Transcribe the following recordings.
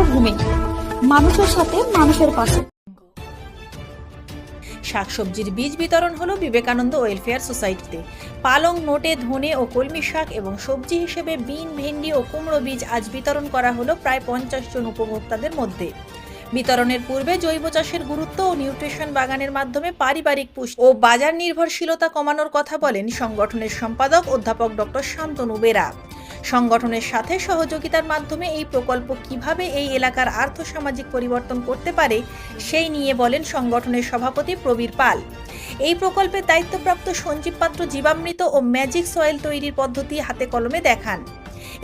বঙ্গভূমি মানুষের সাথে মানুষের পাশে। শাকসবজির বীজ বিতরণ হলো বিবেকানন্দ ওয়েলফেয়ার সোসাইটিতে। পালং নোটে ধনে ও কলমি শাক এবং সবজি হিসেবে বিন, ভেন্ডি ও কুমড়ো বীজ আজ বিতরণ করা হলো প্রায় পঞ্চাশ জন উপভোক্তাদের মধ্যে। বিতরণের পূর্বে জৈব চাষের গুরুত্ব ও নিউট্রিশন বাগানের মাধ্যমে পারিবারিক পুষ্টি ও বাজার নির্ভরশীলতা কমানোর কথা বলেন সংগঠনের সম্পাদক অধ্যাপক ডক্টর শান্তনু বেরা। সংগঠনের সাথে সহযোগিতার মাধ্যমে এই প্রকল্প কীভাবে এই এলাকার আর্থসামাজিক পরিবর্তন করতে পারে, সেই নিয়ে বলেন সংগঠনের সভাপতি প্রবীর পাল। এই প্রকল্পের দায়িত্বপ্রাপ্ত সঞ্জীব পাত্র জীবামৃত ও ম্যাজিক সয়েল তৈরির পদ্ধতি হাতে কলমে দেখান।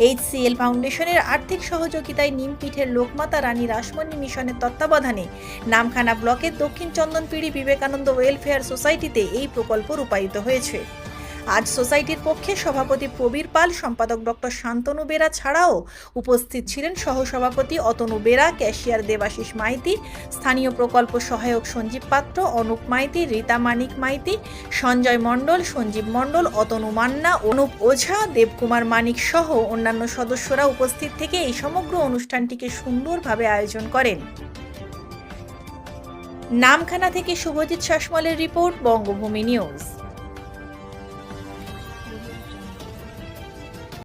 এইচসিএল ফাউন্ডেশনের আর্থিক সহযোগিতায় নিমপীঠের লোকমাতা রানী রাসমণি মিশনের তত্ত্বাবধানে নামখানা ব্লকের দক্ষিণ চন্দনপিড়ি বিবেকানন্দ ওয়েলফেয়ার সোসাইটিতে এই প্রকল্প রূপায়িত হয়েছে। আজ সোসাইটির পক্ষে সভাপতি প্রবীর পাল, সম্পাদক ডক্টর শান্তনু বেরা ছাড়াও উপস্থিত ছিলেন সহসভাপতি অতনু বেরা, ক্যাশিয়ার দেবাশিস মাইতি, স্থানীয় প্রকল্প সহায়ক সঞ্জীব পাত্র, অনুপ মাইতি, রীতা মানিক মাইতি, সঞ্জয় মণ্ডল, সঞ্জীব মণ্ডল, অতনু মান্না, অনুপ ওঝা, দেবকুমার মানিক সহ অন্যান্য সদস্যরা উপস্থিত থেকে এই সমগ্র অনুষ্ঠানটিকে সুন্দরভাবে আয়োজন করেন। নামখানা থেকে শুভজিৎ শাসমলের রিপোর্ট, বঙ্গভূমি নিউজ।